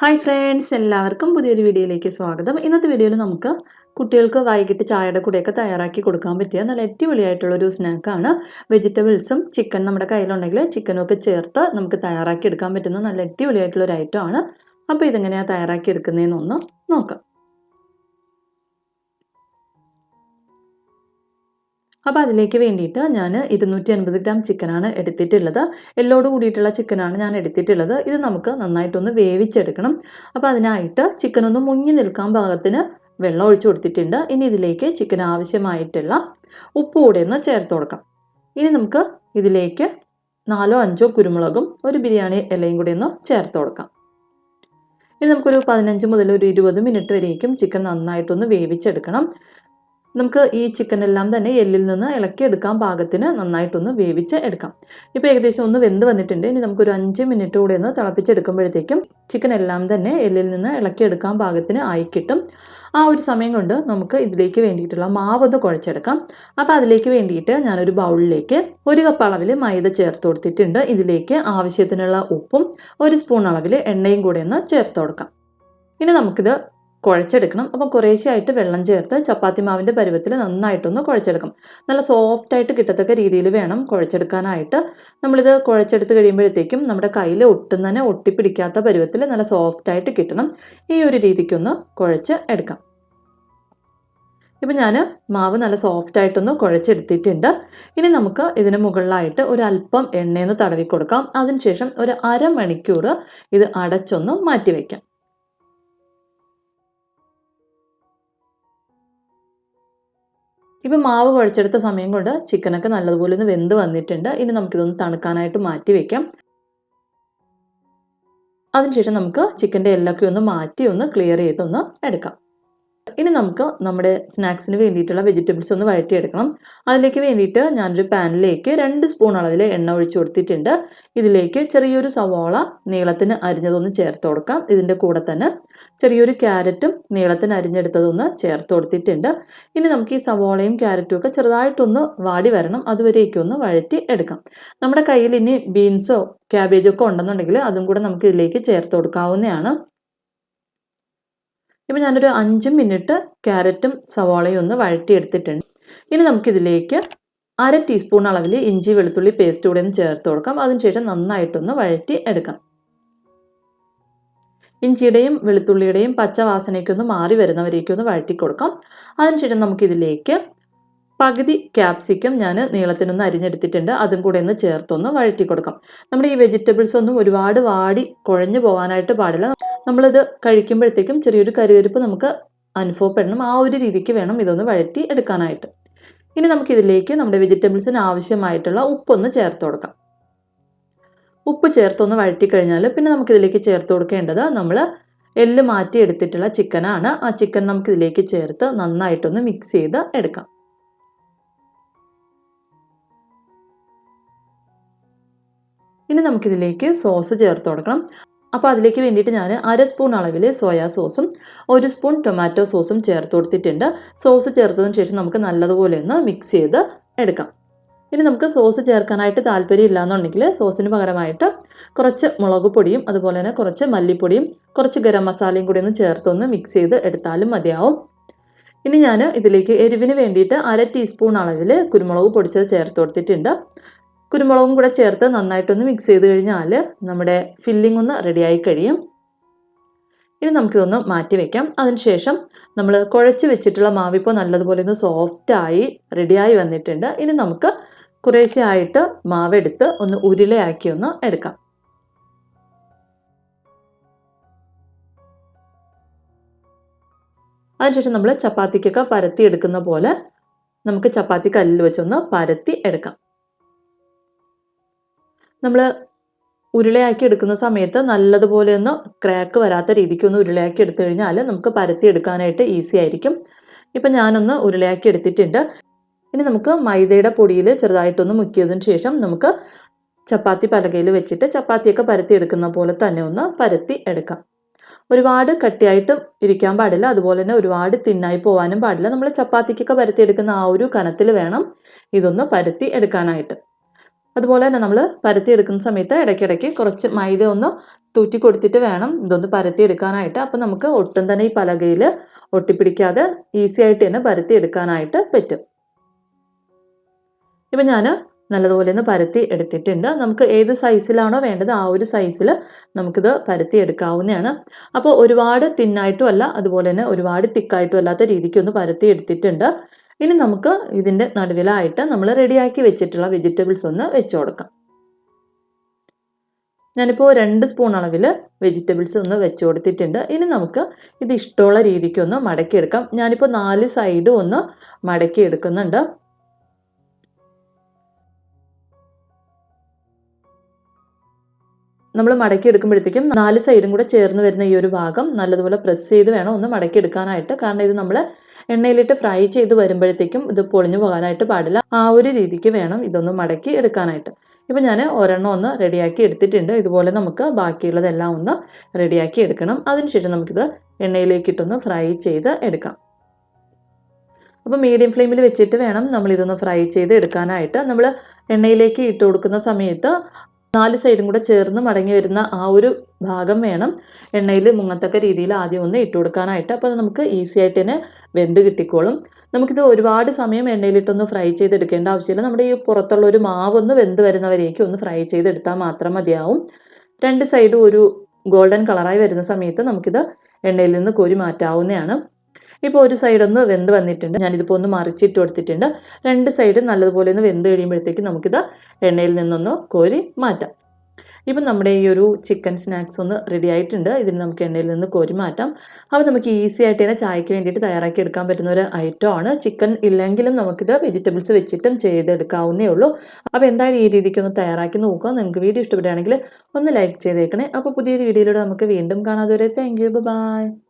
Hi friends എല്ലാവർക്കും പുതിയൊരു വീഡിയോയിലേക്ക് സ്വാഗതം. ഇന്നത്തെ വീഡിയോയിൽ നമുക്ക് കുട്ടികൾക്ക് വൈകിട്ട് ചായയുടെ കൂടെയൊക്കെ തയ്യാറാക്കി കൊടുക്കാൻ പറ്റിയ നല്ല അടിപൊളിയായിട്ടുള്ളൊരു സ്നാക്കാണ്. വെജിറ്റബിൾസും ചിക്കൻ നമ്മുടെ കയ്യിലുണ്ടെങ്കിൽ ചിക്കനും ഒക്കെ ചേർത്ത് നമുക്ക് തയ്യാറാക്കി എടുക്കാൻ പറ്റുന്ന നല്ല അടിപൊളിയായിട്ടുള്ള ഒരു ഐറ്റം ആണ്. അപ്പോൾ ഇതെങ്ങനെയാണ് തയ്യാറാക്കി എടുക്കുന്നതെന്നൊന്ന് നോക്കാം. അപ്പോൾ അതിലേക്ക് വേണ്ടിയിട്ട് ഞാൻ ഇരുന്നൂറ്റി അൻപത് ഗ്രാം ചിക്കനാണ് എടുത്തിട്ടുള്ളത്. എല്ലോട് കൂടിയിട്ടുള്ള ചിക്കനാണ് ഞാൻ എടുത്തിട്ടുള്ളത്. ഇത് നമുക്ക് നന്നായിട്ടൊന്ന് വേവിച്ചെടുക്കണം. അപ്പോൾ അതിനായിട്ട് ചിക്കൻ ഒന്ന് മുങ്ങി നിൽക്കാൻ പാകത്തിന് വെള്ളം ഒഴിച്ചു കൊടുത്തിട്ടുണ്ട്. ഇനി ഇതിലേക്ക് ചിക്കൻ ആവശ്യമായിട്ടുള്ള ഉപ്പ് കൂടെ ഒന്ന് ചേർത്ത് കൊടുക്കാം. ഇനി നമുക്ക് ഇതിലേക്ക് നാലോ അഞ്ചോ കുരുമുളകും ഒരു ബിരിയാണി ഇലയും കൂടി ഒന്ന് ചേർത്ത് കൊടുക്കാം. ഇനി നമുക്കൊരു പതിനഞ്ച് മുതൽ ഒരു ഇരുപത് മിനിറ്റ് വരേക്കും ചിക്കൻ നന്നായിട്ടൊന്ന് വേവിച്ചെടുക്കണം. നമുക്ക് ഈ ചിക്കൻ എല്ലാം തന്നെ എല്ലിൽ നിന്ന് ഇളക്കി എടുക്കാൻ പാകത്തിന് നന്നായിട്ടൊന്ന് വേവിച്ച് എടുക്കാം. ഇപ്പോൾ ഏകദേശം ഒന്ന് വെന്ത് വന്നിട്ടുണ്ട്. ഇനി നമുക്കൊരു അഞ്ച് മിനിറ്റ് കൂടെ ഒന്ന് തിളപ്പിച്ചെടുക്കുമ്പോഴത്തേക്കും ചിക്കൻ എല്ലാം തന്നെ എല്ലിൽ നിന്ന് ഇളക്കി എടുക്കാൻ പാകത്തിന് ആയി കിട്ടും. ആ ഒരു സമയം കൊണ്ട് നമുക്ക് ഇതിലേക്ക് വേണ്ടിയിട്ടുള്ള മാവ് ഒന്ന് കുഴച്ചെടുക്കാം. അപ്പോൾ അതിലേക്ക് വേണ്ടിയിട്ട് ഞാനൊരു ബൗളിലേക്ക് ഒരു കപ്പ് അളവിൽ മൈദ ചേർത്ത് കൊടുത്തിട്ടുണ്ട്. ഇതിലേക്ക് ആവശ്യത്തിനുള്ള ഉപ്പും ഒരു സ്പൂൺ അളവിൽ എണ്ണയും കൂടെ ഒന്ന് ചേർത്ത് കൊടുക്കാം. ഇനി നമുക്കിത് കുഴച്ചെടുക്കണം. അപ്പോൾ കുറേശ്ശെയായിട്ട് വെള്ളം ചേർത്ത് ചപ്പാത്തി മാവിന്റെ പരുവത്തിൽ നന്നായിട്ടൊന്ന് കുഴച്ചെടുക്കും നല്ല സോഫ്റ്റായിട്ട് കിട്ടത്തക്ക രീതിയിൽ വേണം കുഴച്ചെടുക്കാനായിട്ട്. നമ്മളിത് കുഴച്ചെടുത്ത് കഴിയുമ്പോഴത്തേക്കും നമ്മുടെ കയ്യിൽ ഒട്ടും തന്നെ ഒട്ടിപ്പിടിക്കാത്ത പരുവത്തിൽ നല്ല സോഫ്റ്റായിട്ട് കിട്ടണം. ഈ ഒരു രീതിക്കൊന്ന് കുഴച്ച് എടുക്കാം. ഇപ്പം ഞാൻ മാവ് നല്ല സോഫ്റ്റായിട്ടൊന്ന് കുഴച്ചെടുത്തിട്ടുണ്ട്. ഇനി നമുക്ക് ഇതിന് മുകളിലായിട്ട് ഒരു അല്പം എണ്ണയൊന്ന് തടവി കൊടുക്കാം. അതിനുശേഷം ഒരു അരമണിക്കൂർ ഇത് അടച്ചൊന്ന് മാറ്റി വയ്ക്കാം ഇപ്പം മാവ് കുഴച്ചെടുത്ത സമയം കൊണ്ട് ചിക്കനൊക്കെ നല്ലതുപോലെ ഒന്ന് വെന്ത് വന്നിട്ടുണ്ട്. ഇനി നമുക്കിതൊന്ന് തണുക്കാനായിട്ട് മാറ്റി വെക്കാം. അതിനുശേഷം നമുക്ക് ചിക്കന്റെ എല്ലൊക്കെ ഒന്ന് മാറ്റി ഒന്ന് ക്ലിയർ ചെയ്തൊന്ന് എടുക്കാം. ഇനി നമുക്ക് നമ്മുടെ സ്നാക്സിന് വേണ്ടിയിട്ടുള്ള വെജിറ്റബിൾസ് ഒന്ന് വഴറ്റിയെടുക്കണം. അതിലേക്ക് വേണ്ടിയിട്ട് ഞാനൊരു പാനിലേക്ക് രണ്ട് സ്പൂൺ അളവിൽ എണ്ണ ഒഴിച്ചു കൊടുത്തിട്ടുണ്ട്. ഇതിലേക്ക് ചെറിയൊരു സവാള നീളത്തിന് അരിഞ്ഞതൊന്ന് ചേർത്ത് കൊടുക്കാം. ഇതിന്റെ കൂടെ തന്നെ ചെറിയൊരു ക്യാരറ്റും നീളത്തിന് അരിഞ്ഞെടുത്തതൊന്ന് ചേർത്ത് കൊടുത്തിട്ടുണ്ട്. ഇനി നമുക്ക് ഈ സവാളയും ക്യാരറ്റും ഒക്കെ ചെറുതായിട്ടൊന്ന് വാടി വരണം. അതുവരേക്കും ഒന്ന് വഴറ്റി എടുക്കാം. നമ്മുടെ കയ്യിൽ ഇനി ബീൻസോ ക്യാബേജൊക്കെ ഉണ്ടെന്നുണ്ടെങ്കിൽ അതും കൂടെ നമുക്ക് ഇതിലേക്ക് ചേർത്ത് കൊടുക്കാവുന്നതാണ്. ഇപ്പം ഞാനൊരു അഞ്ച് മിനിറ്റ് ക്യാരറ്റും സവാളയും ഒന്ന് വഴറ്റിയെടുത്തിട്ടുണ്ട്. ഇനി നമുക്കിതിലേക്ക് അര ടീസ്പൂൺ അളവിൽ ഇഞ്ചി വെളുത്തുള്ളി പേസ്റ്റ് കൂടെ ഒന്ന് ചേർത്ത് കൊടുക്കാം. അതിനുശേഷം നന്നായിട്ടൊന്ന് വഴറ്റി എടുക്കാം. ഇഞ്ചിയുടെയും വെളുത്തുള്ളിയുടെയും പച്ച വാസനയ്ക്കൊന്ന് മാറി വരുന്നവരേക്കൊന്ന് വഴറ്റി കൊടുക്കാം. അതിനുശേഷം നമുക്കിതിലേക്ക് പകുതി ക്യാപ്സിക്കം ഞാൻ നീളത്തിനൊന്ന് അരിഞ്ഞെടുത്തിട്ടുണ്ട്. അതും കൂടെ ഒന്ന് ചേർത്തൊന്ന് വഴറ്റി കൊടുക്കാം. നമ്മുടെ ഈ വെജിറ്റബിൾസ് ഒന്നും ഒരുപാട് വാടി കുഴഞ്ഞു പോകാനായിട്ട് പാടില്ല. നമ്മളിത് കഴിക്കുമ്പോഴത്തേക്കും ചെറിയൊരു കരുവരുപ്പ് നമുക്ക് അനുഭവപ്പെടണം ആ ഒരു രീതിക്ക് വേണം ഇതൊന്ന് വഴറ്റി എടുക്കാനായിട്ട്. ഇനി നമുക്കിതിലേക്ക് നമ്മുടെ വെജിറ്റബിൾസിന് ആവശ്യമായിട്ടുള്ള ഉപ്പൊന്ന് ചേർത്ത് കൊടുക്കാം. ഉപ്പ് ചേർത്തൊന്ന് വഴറ്റി കഴിഞ്ഞാൽ പിന്നെ നമുക്കിതിലേക്ക് ചേർത്ത് കൊടുക്കേണ്ടത് നമ്മൾ എല്ല് മാറ്റി എടുത്തിട്ടുള്ള ചിക്കനാണ്. ആ ചിക്കൻ നമുക്കിതിലേക്ക് ചേർത്ത് നന്നായിട്ടൊന്ന് മിക്സ് ചെയ്ത് എടുക്കാം. ഇനി നമുക്കിതിലേക്ക് സോസ് ചേർത്ത് കൊടുക്കണം. അപ്പോൾ അതിലേക്ക് വേണ്ടിയിട്ട് ഞാൻ അര സ്പൂൺ അളവിൽ സോയാ സോസും ഒരു സ്പൂൺ ടൊമാറ്റോ സോസും ചേർത്ത് കൊടുത്തിട്ടുണ്ട്. സോസ് ചേർത്തതിന് ശേഷം നമുക്ക് നല്ലതുപോലെ ഒന്ന് മിക്സ് ചെയ്ത് എടുക്കാം. ഇനി നമുക്ക് സോസ് ചേർക്കാനായിട്ട് താല്പര്യം ഇല്ലാന്നുണ്ടെങ്കിൽ സോസിന് പകരമായിട്ട് കുറച്ച് മുളക് പൊടിയും അതുപോലെ തന്നെ കുറച്ച് മല്ലിപ്പൊടിയും കുറച്ച് ഗരം മസാലയും കൂടി ഒന്ന് ചേർത്തൊന്ന് മിക്സ് ചെയ്ത് എടുത്താലും മതിയാവും. ഇനി ഞാൻ ഇതിലേക്ക് എരിവിന് വേണ്ടിയിട്ട് അര ടീസ്പൂൺ അളവിൽ കുരുമുളക് പൊടിച്ചത് ചേർത്ത് കൊടുത്തിട്ടുണ്ട്. കുരുമുളകും കൂടെ ചേർത്ത് നന്നായിട്ടൊന്ന് മിക്സ് ചെയ്ത് കഴിഞ്ഞാൽ നമ്മുടെ ഫില്ലിംഗ് ഒന്ന് റെഡിയായി കഴിയും. ഇനി നമുക്കിതൊന്ന് മാറ്റി വെക്കാം. അതിനുശേഷം നമ്മൾ കുഴച്ച് വെച്ചിട്ടുള്ള മാവിപ്പോൾ നല്ലതുപോലെ ഒന്ന് സോഫ്റ്റായി റെഡിയായി വന്നിട്ടുണ്ട്. ഇനി നമുക്ക് കുറേശ്ശെയായിട്ട് മാവെടുത്ത് ഒന്ന് ഉരുളയാക്കി ഒന്ന് എടുക്കാം. അതിനുശേഷം നമ്മൾ ചപ്പാത്തിക്കൊക്കെ പരത്തി എടുക്കുന്ന പോലെ നമുക്ക് ചപ്പാത്തി കല്ലിൽ വെച്ചൊന്ന് പരത്തി എടുക്കാം. നമ്മൾ ഉരുളയാക്കി എടുക്കുന്ന സമയത്ത് നല്ലതുപോലെ ഒന്ന് ക്രാക്ക് വരാത്ത രീതിക്ക് ഒന്ന് ഉരുളയാക്കി എടുത്തു കഴിഞ്ഞാൽ നമുക്ക് പരത്തി എടുക്കാനായിട്ട് ഈസി ആയിരിക്കും. ഇപ്പം ഞാനൊന്ന് ഉരുളയാക്കി എടുത്തിട്ടുണ്ട്. ഇനി നമുക്ക് മൈദയുടെ പൊടിയിൽ ചെറുതായിട്ടൊന്ന് മുക്കിയതിന് ശേഷം നമുക്ക് ചപ്പാത്തി പലകയിൽ വെച്ചിട്ട് ചപ്പാത്തിയൊക്കെ പരത്തി എടുക്കുന്ന പോലെ തന്നെ ഒന്ന് പരത്തി എടുക്കാം. ഒരുപാട് കട്ടിയായിട്ട് ഇരിക്കാൻ പാടില്ല. അതുപോലെ തന്നെ ഒരുപാട് തിന്നായി പോകാനും പാടില്ല. നമ്മൾ ചപ്പാത്തിക്കൊക്കെ പരത്തി എടുക്കുന്ന ആ ഒരു കനത്തിൽ വേണം ഇതൊന്ന് പരത്തി എടുക്കാനായിട്ട്. അതുപോലെ തന്നെ നമ്മൾ പരത്തിയെടുക്കുന്ന സമയത്ത് ഇടയ്ക്കിടയ്ക്ക് കുറച്ച് മൈദ ഒന്ന് തൂറ്റി കൊടുത്തിട്ട് വേണം ഇതൊന്ന് പരത്തിയെടുക്കാനായിട്ട്. അപ്പോൾ നമുക്ക് ഒട്ടും തന്നെ ഈ പലകയിൽ ഒട്ടിപ്പിടിക്കാതെ ഈസി ആയിട്ട് തന്നെ പരത്തിയെടുക്കാനായിട്ട് പറ്റും. ഇപ്പം ഞാൻ നല്ലതുപോലെ ഒന്ന് പരത്തി എടുത്തിട്ടുണ്ട്. നമുക്ക് ഏത് സൈസിലാണോ വേണ്ടത് ആ ഒരു സൈസിൽ നമുക്കിത് പരത്തി എടുക്കാവുന്നതാണ് അപ്പോൾ ഒരുപാട് തിന്നായിട്ടും അല്ല അതുപോലെ തന്നെ ഒരുപാട് തിക്കായിട്ടും അല്ലാത്ത രീതിക്ക് ഒന്ന് പരത്തി എടുത്തിട്ടുണ്ട് ഇനി നമുക്ക് ഇതിന്റെ നടുവിലായിട്ട് നമ്മൾ റെഡിയാക്കി വെച്ചിട്ടുള്ള വെജിറ്റബിൾസ് ഒന്ന് വെച്ച് കൊടുക്കാം. ഞാനിപ്പോൾ രണ്ട് സ്പൂൺ അളവിൽ വെജിറ്റബിൾസ് ഒന്ന് വെച്ച് കൊടുത്തിട്ടുണ്ട്. ഇനി നമുക്ക് ഇത് ഇഷ്ടമുള്ള രീതിക്ക് ഒന്ന് മടക്കിയെടുക്കാം. ഞാനിപ്പോൾ നാല് സൈഡും ഒന്ന് മടക്കിയെടുക്കുന്നുണ്ട്. നമ്മൾ മടക്കി എടുക്കുമ്പോഴത്തേക്കും നാല് സൈഡും കൂടെ ചേർന്ന് വരുന്ന ഈ ഒരു ഭാഗം നല്ലതുപോലെ പ്രസ് ചെയ്ത് വേണം ഒന്ന് മടക്കി എടുക്കാനായിട്ട് കാരണം ഇത് നമ്മൾ എണ്ണയിലിട്ട് ഫ്രൈ ചെയ്ത് വരുമ്പോഴത്തേക്കും ഇത് പൊളിഞ്ഞു പോകാനായിട്ട് പാടില്ല. ആ ഒരു രീതിക്ക് വേണം ഇതൊന്ന് മടക്കി എടുക്കാനായിട്ട്. ഇപ്പം ഞാൻ ഒരെണ്ണം ഒന്ന് റെഡിയാക്കി എടുത്തിട്ടുണ്ട്. ഇതുപോലെ നമുക്ക് ബാക്കിയുള്ളതെല്ലാം ഒന്ന് റെഡിയാക്കി എടുക്കണം. അതിനുശേഷം നമുക്കിത് എണ്ണയിലേക്കിട്ടൊന്ന് ഫ്രൈ ചെയ്ത് എടുക്കാം. അപ്പോൾ മീഡിയം ഫ്ലെയിമിൽ വെച്ചിട്ട് വേണം നമ്മൾ ഇതൊന്ന് ഫ്രൈ ചെയ്ത് എടുക്കാനായിട്ട്. നമ്മൾ എണ്ണയിലേക്ക് ഇട്ട് കൊടുക്കുന്ന സമയത്ത് നാല് സൈഡും കൂടെ ചേർന്ന് മടങ്ങി വരുന്ന ആ ഒരു ഭാഗം വേണം എണ്ണയിൽ മുങ്ങത്തക്ക രീതിയിൽ ആദ്യം ഒന്ന് ഇട്ട് കൊടുക്കാനായിട്ട്. അപ്പോൾ നമുക്ക് ഈസി ആയിട്ട് തന്നെ വെന്ത് കിട്ടിക്കോളും. നമുക്കിത് ഒരുപാട് സമയം എണ്ണയിലിട്ടൊന്ന് ഫ്രൈ ചെയ്തെടുക്കേണ്ട ആവശ്യമില്ല. നമ്മുടെ ഈ പുറത്തുള്ള ഒരു മാവ് ഒന്ന് വെന്ത് വരുന്നവരേക്കും ഒന്ന് ഫ്രൈ ചെയ്തെടുത്താൽ മാത്രം മതിയാവും. രണ്ട് സൈഡും ഒരു ഗോൾഡൻ കളറായി വരുന്ന സമയത്ത് നമുക്കിത് എണ്ണയിൽ നിന്ന് കോരി മാറ്റാവുന്നതാണ്. ഇപ്പോൾ ഒരു സൈഡ് ഒന്ന് വെന്ത് വന്നിട്ടുണ്ട്. ഞാനിതിപ്പോൾ ഒന്ന് മറിച്ചിട്ട് കൊടുത്തിട്ടുണ്ട്. രണ്ട് സൈഡ് നല്ലതുപോലെ ഒന്ന് വെന്ത് കഴിയുമ്പോഴത്തേക്ക് നമുക്കിത് എണ്ണയിൽ നിന്നൊന്ന് കോരി മാറ്റാം. ഇപ്പം നമ്മുടെ ഈ ഒരു ചിക്കൻ സ്നാക്സ് ഒന്ന് റെഡി ആയിട്ടുണ്ട്. ഇതിന് നമുക്ക് എണ്ണയിൽ നിന്ന് കോരി മാറ്റാം. അപ്പോൾ നമുക്ക് ഈസി ആയിട്ട് തന്നെ ചായക്ക് വേണ്ടിയിട്ട് തയ്യാറാക്കി എടുക്കാൻ പറ്റുന്ന ഒരു ഐറ്റം ആണ്. ചിക്കൻ ഇല്ലെങ്കിലും നമുക്കിത് വെജിറ്റബിൾസ് വെച്ചിട്ടും ചെയ്തെടുക്കാവുന്നേ ഉള്ളൂ. അപ്പോൾ എന്തായാലും ഈ രീതിക്ക് ഒന്ന് തയ്യാറാക്കി നോക്കുക. നിങ്ങൾക്ക് വീഡിയോ ഇഷ്ടപ്പെടുകയാണെങ്കിൽ ഒന്ന് ലൈക്ക് ചെയ്തേക്കണേ. അപ്പോൾ പുതിയൊരു വീഡിയോയിലൂടെ നമുക്ക് വീണ്ടും കാണാതെ വരെ താങ്ക് യു ബൈ